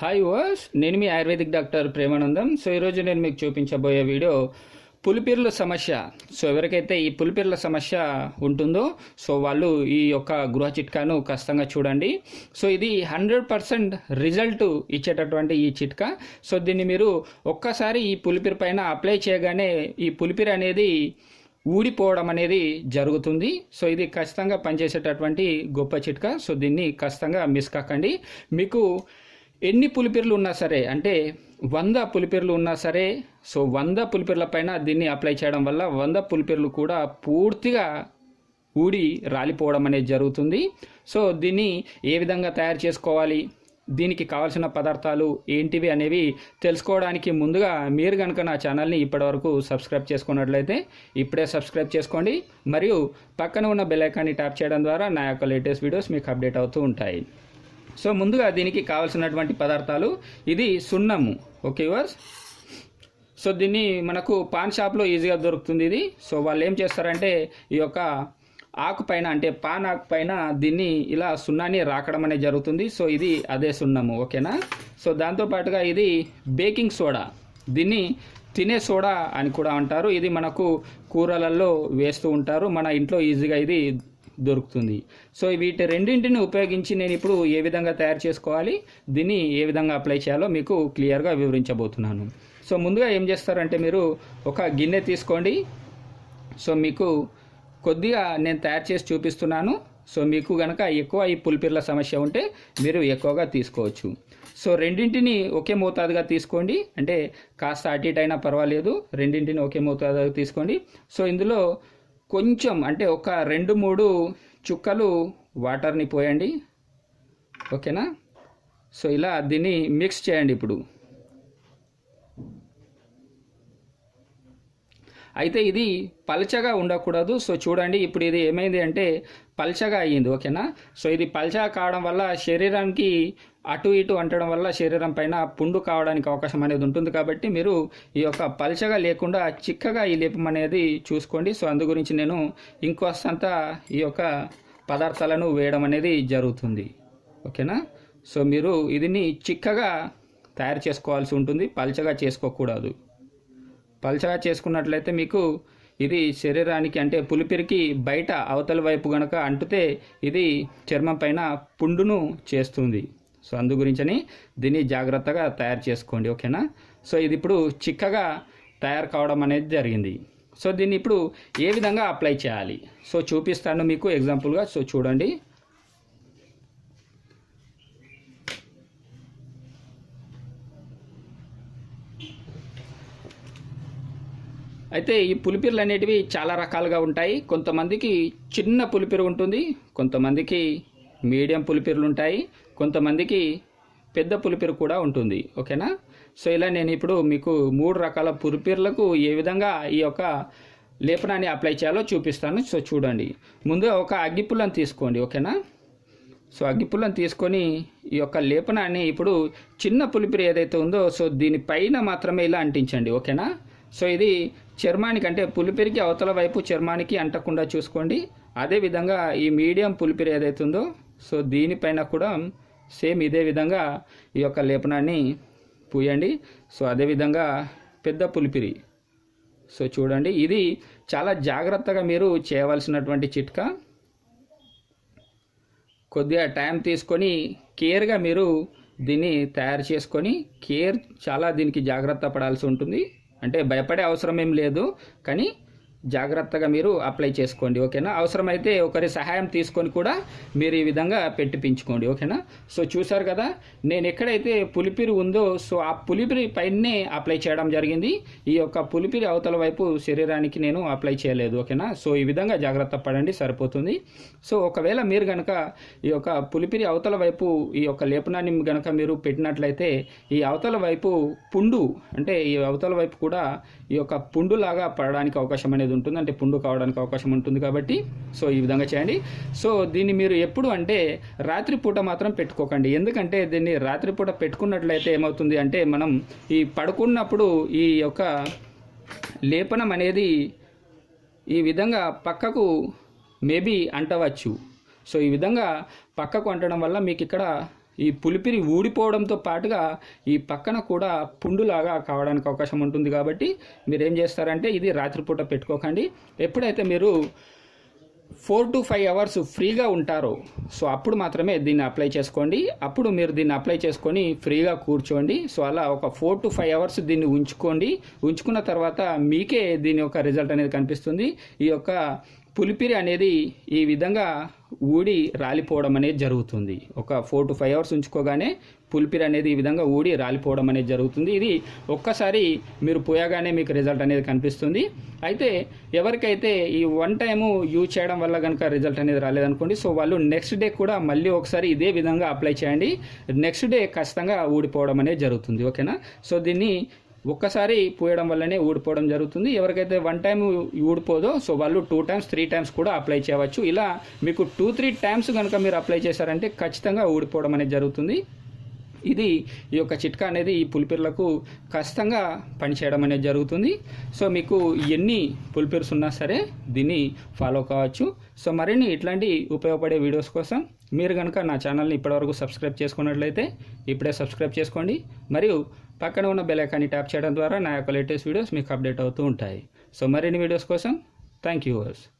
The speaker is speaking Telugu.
హాయ్ వాస్ నేను మీ ఆయుర్వేదిక్ డాక్టర్ ప్రేమానందం. సో ఈరోజు నేను మీకు చూపించబోయే వీడియో పులిపిర్ల సమస్య. సో ఎవరికైతే ఈ పులిపిర్ల సమస్య ఉంటుందో సో వాళ్ళు ఈ యొక్క గృహ చిట్కాను ఖచ్చితంగా చూడండి. సో ఇది హండ్రెడ్ పర్సెంట్ రిజల్ట్ ఇచ్చేటటువంటి ఈ చిట్కా. సో దీన్ని మీరు ఒక్కసారి ఈ పులిపిరి పైన అప్లై చేయగానే ఈ పులిపిరి అనేది ఊడిపోవడం అనేది జరుగుతుంది. సో ఇది ఖచ్చితంగా పనిచేసేటటువంటి గొప్ప చిట్కా. సో దీన్ని ఖచ్చితంగా మిస్ కాకండి. మీకు ఎన్ని పులిపిర్లు ఉన్నా సరే అంటే వంద పులిపిర్లు ఉన్నా సరే సో వంద పులిపిర్ల పైన దీన్ని అప్లై చేయడం వల్ల వంద పులిపిర్లు కూడా పూర్తిగా ఊడి రాలిపోవడం అనేది జరుగుతుంది. సో దీన్ని ఏ విధంగా తయారు చేసుకోవాలి దీనికి కావాల్సిన పదార్థాలు ఏంటివి అనేవి తెలుసుకోవడానికి ముందుగా మీరు కనుక నా ఛానల్ని ఇప్పటివరకు సబ్స్క్రైబ్ చేసుకున్నట్లయితే ఇప్పుడే సబ్స్క్రైబ్ చేసుకోండి. మరియు పక్కన ఉన్న బెల్ ఐకాన్ని ట్యాప్ చేయడం ద్వారా నా యొక్క లేటెస్ట్ వీడియోస్ మీకు అప్డేట్ అవుతూ ఉంటాయి. సో ముందుగా దీనికి కావాల్సినటువంటి పదార్థాలు ఇది సున్నము. ఓకే వర్స్ సో దీన్ని మనకు పాన్ షాప్లో ఈజీగా దొరుకుతుంది ఇది. సో వాళ్ళు ఏం చేస్తారంటే ఈ యొక్క ఆకు పైన అంటే పాన్ ఆకు పైన దీన్ని ఇలా సున్నాన్ని రాకడం అనేది జరుగుతుంది. సో ఇది అదే సున్నము ఓకేనా సో దాంతోపాటుగా ఇది బేకింగ్ సోడా. దీన్ని తినే సోడా అని కూడా అంటారు. ఇది మనకు కూరలలో వేస్తూ ఉంటారు. మన ఇంట్లో ఈజీగా ఇది దొరుకుతుంది. సో వీటి రెండింటిని ఉపయోగించి నేను ఇప్పుడు ఏ విధంగా తయారు చేసుకోవాలి దీన్ని ఏ విధంగా అప్లై చేయాలో మీకు క్లియర్గా వివరించబోతున్నాను. సో ముందుగా ఏం చేస్తారంటే మీరు ఒక గిన్నె తీసుకోండి. సో మీకు కొద్దిగా నేను తయారు చేసి చూపిస్తున్నాను. సో మీకు కనుక ఎక్కువ ఈ పులిపిర్ల సమస్య ఉంటే మీరు ఎక్కువగా తీసుకోవచ్చు. సో రెండింటిని ఒకే మోతాదుగా తీసుకోండి. అంటే కాస్త అటు ఇటు అయినా పర్వాలేదు రెండింటిని ఒకే మోతాదుగా తీసుకోండి. సో ఇందులో కొంచెం అంటే ఒక రెండు మూడు చుక్కలు వాటర్ని పోయండి. ఓకేనా? సో ఇలా దీన్ని మిక్స్ చేయండి ఇప్పుడు. అయితే ఇది పల్చగా ఉండకూడదు. సో చూడండి ఇప్పుడు ఇది ఏమైంది అంటే పల్చగా అయ్యింది ఓకేనా? సో ఇది పల్చగా కావడం వల్ల శరీరానికి అటు ఇటు అంటడం వల్ల శరీరం పైన పుండు కావడానికి అవకాశం అనేది ఉంటుంది కాబట్టి మీరు ఈ యొక్క పల్చగా లేకుండా చిక్కగా ఈ లేపం అనేది చూసుకోండి. సో అందు గురించి నేను ఇంకొస్తంత ఈ యొక్క పదార్థాలను వేయడం అనేది జరుగుతుంది ఓకేనా? సో మీరు ఇదిని చిక్కగా తయారు చేసుకోవాల్సి ఉంటుంది పల్చగా చేసుకోకూడదు. పల్చగా చేసుకున్నట్లయితే మీకు ఇది శరీరానికి అంటే పులిపిరికి బయట అవతల వైపు గనక అంటుతే ఇది చర్మం పైన పుండును చేస్తుంది. సో అందు గురించని దీన్ని జాగ్రత్తగా తయారు చేసుకోండి ఓకేనా? సో ఇది ఇప్పుడు చిక్కగా తయారు కావడం అనేది జరిగింది. సో దీన్ని ఇప్పుడు ఏ విధంగా అప్లై చేయాలి? సో చూపిస్తాను మీకు ఎగ్జాంపుల్గా సో చూడండి. అయితే ఈ పులిపిర్లు అనేటివి చాలా రకాలుగా ఉంటాయి. కొంతమందికి చిన్న పులిపిరు ఉంటుంది కొంతమందికి మీడియం పులిపిర్లు ఉంటాయి కొంతమందికి పెద్ద పులిపిరు కూడా ఉంటుంది. ఓకేనా? సో ఇలా నేను ఇప్పుడు మీకు మూడు రకాల పులిపిర్లకు ఏ విధంగా ఈ యొక్క లేపనాన్ని అప్లై చేయాలో చూపిస్తాను. సో చూడండి. ముందుగా ఒక అగ్గిపుల్లను తీసుకోండి. ఓకేనా? సో అగ్గిపుల్లను తీసుకొని ఈ యొక్క లేపనాన్ని ఇప్పుడు చిన్న పులిపిరి ఏదైతే ఉందో సో దీనిపైన మాత్రమే ఇలా అంటించండి. ఓకేనా? సో ఇది చర్మానికి అంటే పులిపిరికి అవతల వైపు చర్మానికి అంటకుండా చూసుకోండి. అదేవిధంగా ఈ మీడియం పులిపిరి ఏదైతుందో సో దీనిపైన కూడా సేమ్ ఇదే విధంగా ఈ యొక్క లేపనాన్ని పూయండి. సో అదేవిధంగా పెద్ద పులిపిరి. సో చూడండి ఇది చాలా జాగ్రత్తగా మీరు చేయవలసినటువంటి చిట్కా. కొద్దిగా టైం తీసుకొని కేర్గా మీరు దీన్ని తయారు చేసుకొని కేర్ చాలా దీనికి జాగ్రత్త పడాల్సి ఉంటుంది. అంటే భయపడే అవసరం ఏం లేదు. కానీ జాగ్రత్తగా మీరు అప్లై చేసుకోండి ఓకేనా? అవసరమైతే ఒకరి సహాయం తీసుకొని కూడా మీరు ఈ విధంగా పెట్టిపించుకోండి ఓకేనా? సో చూసారు కదా? నేను ఎక్కడైతే పులిపిరి ఉందో సో ఆ పులిపిరి పైనే అప్లై చేయడం జరిగింది. ఈ యొక్క పులిపిరి అవతల వైపు శరీరానికి నేను అప్లై చేయలేదు ఓకేనా? సో ఈ విధంగా జాగ్రత్త పడండి సరిపోతుంది. సో ఒకవేళ మీరు కనుక ఈ యొక్క పులిపిరి అవతల వైపు ఈ యొక్క లేపనాన్ని కనుక మీరు పెట్టినట్లయితే ఈ అవతల వైపు పుండు అంటే ఈ అవతల వైపు కూడా ఈ యొక్క పుండులాగా పడడానికి అవకాశం అనేది ఉంటుంది. అంటే పుండు కావడానికి అవకాశం ఉంటుంది కాబట్టి సో ఈ విధంగా చేయండి. సో దీన్ని మీరు ఎప్పుడు అంటే రాత్రిపూట మాత్రం పెట్టుకోకండి. ఎందుకంటే దీన్ని రాత్రిపూట పెట్టుకున్నట్లయితే ఏమవుతుంది అంటే మనం ఈ పడుకున్నప్పుడు ఈ యొక్క లేపనం అనేది ఈ విధంగా పక్కకు మేబీ అంటవచ్చు. సో ఈ విధంగా పక్కకు అంటడం వల్ల మీకు ఇక్కడ ఈ పులిపిరి ఊడిపోవడంతో పాటుగా ఈ పక్కన కూడా పుండులాగా కావడానికి అవకాశం ఉంటుంది కాబట్టి మీరు ఏం చేస్తారంటే ఇది రాత్రిపూట పెట్టుకోకండి. ఎప్పుడైతే మీరు ఫోర్ టు ఫైవ్ అవర్స్ ఫ్రీగా ఉంటారో సో అప్పుడు మాత్రమే దీన్ని అప్లై చేసుకోండి. అప్పుడు మీరు దీన్ని అప్లై చేసుకొని ఫ్రీగా కూర్చోండి. సో అలా ఒక ఫోర్ టు ఫైవ్ అవర్స్ దీన్ని ఉంచుకోండి. ఉంచుకున్న తర్వాత మీకే దీని యొక్క రిజల్ట్ అనేది కనిపిస్తుంది. ఈ యొక్క పులిపిరి అనేది ఈ విధంగా ఊడి రాలిపోవడం అనేది జరుగుతుంది. ఒక ఫోర్ టు ఫైవ్ అవర్స్ ఉంచుకోగానే పులిపిరి అనేది ఈ విధంగా ఊడి రాలిపోవడం అనేది జరుగుతుంది. ఇది ఒక్కసారి మీరు పోయగానే మీకు రిజల్ట్ అనేది కనిపిస్తుంది. అయితే ఎవరికైతే ఈ వన్ టైము యూజ్ చేయడం వల్ల కనుక రిజల్ట్ అనేది రాలేదనుకోండి సో వాళ్ళు నెక్స్ట్ డే కూడా మళ్ళీ ఒకసారి ఇదే విధంగా అప్లై చేయండి. నెక్స్ట్ డే ఖచ్చితంగా ఊడిపోవడం అనేది జరుగుతుంది. ఓకేనా? సో దీన్ని ఒక్కసారి పోయడం వల్లనే ఊడిపోవడం జరుగుతుంది. ఎవరికైతే వన్ టైం ఊడిపోదో సో వాళ్ళు టూ టైమ్స్ త్రీ టైమ్స్ కూడా అప్లై చేయవచ్చు. ఇలా మీకు టూ త్రీ టైమ్స్ కనుక మీరు అప్లై చేశారంటే ఖచ్చితంగా ఊడిపోవడం అనేది జరుగుతుంది. ఇది ఈ యొక్క చిట్కా అనేది ఈ పులిపిర్లకు ఖచ్చితంగా పనిచేయడం అనేది జరుగుతుంది. సో మీకు ఎన్ని పులిపిర్స్ ఉన్నా సరే దీన్ని ఫాలో కావచ్చు. సో మరిన్ని ఇట్లాంటి ఉపయోగపడే వీడియోస్ కోసం మీరు కనుక నా ఛానల్ని ఇప్పటివరకు సబ్స్క్రైబ్ చేసుకున్నట్లయితే ఇప్పుడే సబ్స్క్రైబ్ చేసుకోండి. మరియు పక్కన ఉన్న బెల్ ఐకాన్ని ట్యాప్ చేయడం ద్వారా నా యొక్క లేటెస్ట్ వీడియోస్ మీకు అప్డేట్ అవుతూ ఉంటాయి. సో మరిన్ని వీడియోస్ కోసం థ్యాంక్ యూ వర్స్